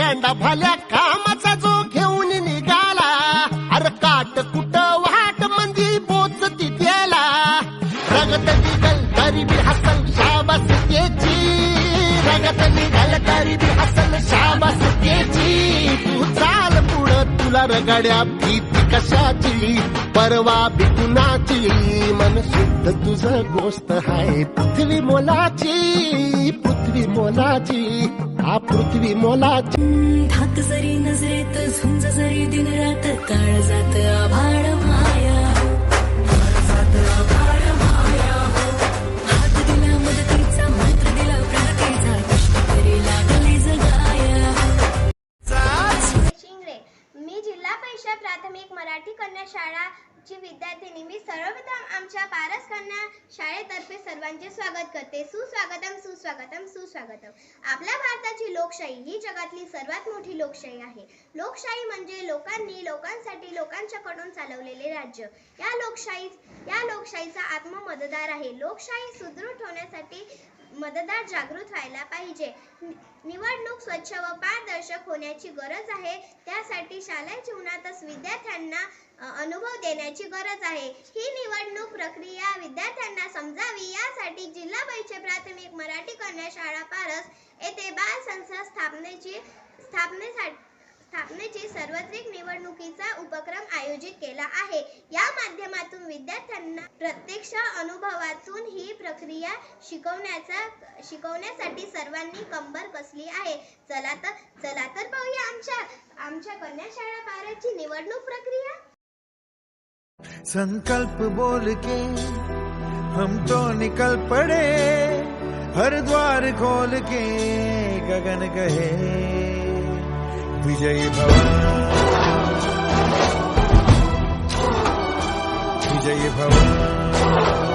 हा भल्या कामाचा जो घेऊन निघाला अरे काट कुट वाट मंदी पोचती त्याला रगत निघल तरी बी हसल शाबास त्याची रगत निघल तरी बी हसल शाबास त्याची तू चाल पुढं तुला रगड्या भीती कशाची? परवा बी कुणाची? मन शुद्ध तुझं गोष्ट आहे पृथ्वी मोलाची पृथ्वी मोलाची. पृथ्वी मोलाची. धाक जरी नजरेत झुंज जरी दिन रात काळ जात आभाळ माया. जात आभाळ माया. हात दिला मदतीचा मंत्र दिला प्रगतीचा कष्ट करी लागले जगाया. शिंगरे मी जिल्हा परिषद प्राथमिक मराठी कन्या शाळाची विद्यार्थिनी मी सर्वप्रथम आमच्या पारस कन्या शाळेतर्फे सर्वांचे स्वागत करते. सुस्वागतम सुस्वागतम सुस्वागतम. आपल्या भारताची लोकशाही ही जगातली सर्वात मोठी लोकशाही आहे. लोकशाही म्हणजे लोकांनी लोकांसाठी लोकांच्याकडून चालवलेले राज्य. या लोकशाही या लोकशाहीचा आत्ममतदार आहे. लोकशाही सुदृढ होण्यासाठी मतदार जागृत व्हायला पाहिजे. नि- निवडणूक स्वच्छ व पारदर्शक होण्याची गरज आहे. त्यासाठी शालेय जीवनातच विद्यार्थ्यांना अनुभव देण्याची गरज आहे. ही निवडणूक प्रक्रिया विद्यार्थ्यांना समजावी. यासाठी जिल्हा परिषद प्राथमिक मराठी कन्या शाळा पारस येथे बाल संस्था स्थापनेची स्थापने स्थापनेची सार्वत्रिक निवडणुकीचा उपक्रम आयोजित केला आहे या माध्यमातून विद्यार्थ्यांना प्रत्यक्ष अनुभवातून ही प्रक्रिया शिकवण्याचा शिकवण्यासाठी सर्वांनी कंबर कसली आहे. चला तर चला तर पाहूया आमच्या आमच्या कन्या शाळा पाराची निवडणूक प्रक्रिया. संकल्प बोल के हम तो निकल पड़े हर द्वार खोल के गगन कहे। विजयी भव विजयी भव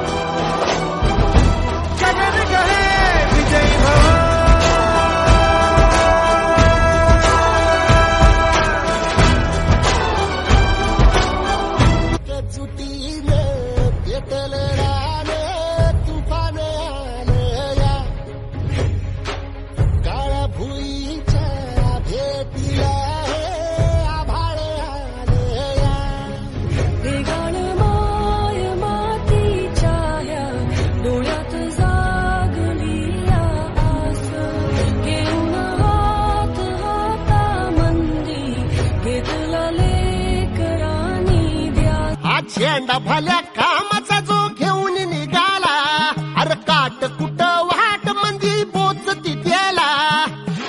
हा भल्या कामाचा जो घेऊन निघाला. अरे काट कुट वाट मंदी पोच त्याला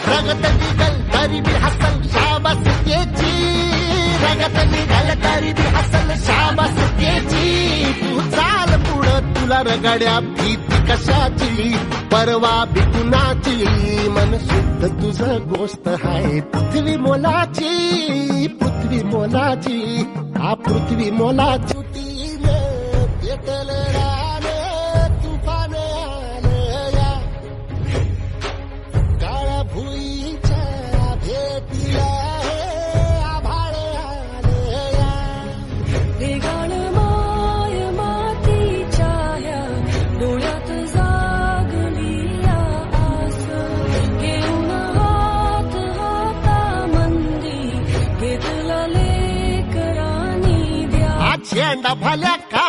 रगत निघल तरी बी हसल शाबास त्याची रगत निघल तरी बी हसल शाबास गड्या भीती कशाची? परवा बिकुनाची मन शुद्ध तुझं गोष्ट आहे पृथ्वी मोलाची. पृथ्वी मोलाची. हा पृथ्वी मोला तुटीने पेटल भलका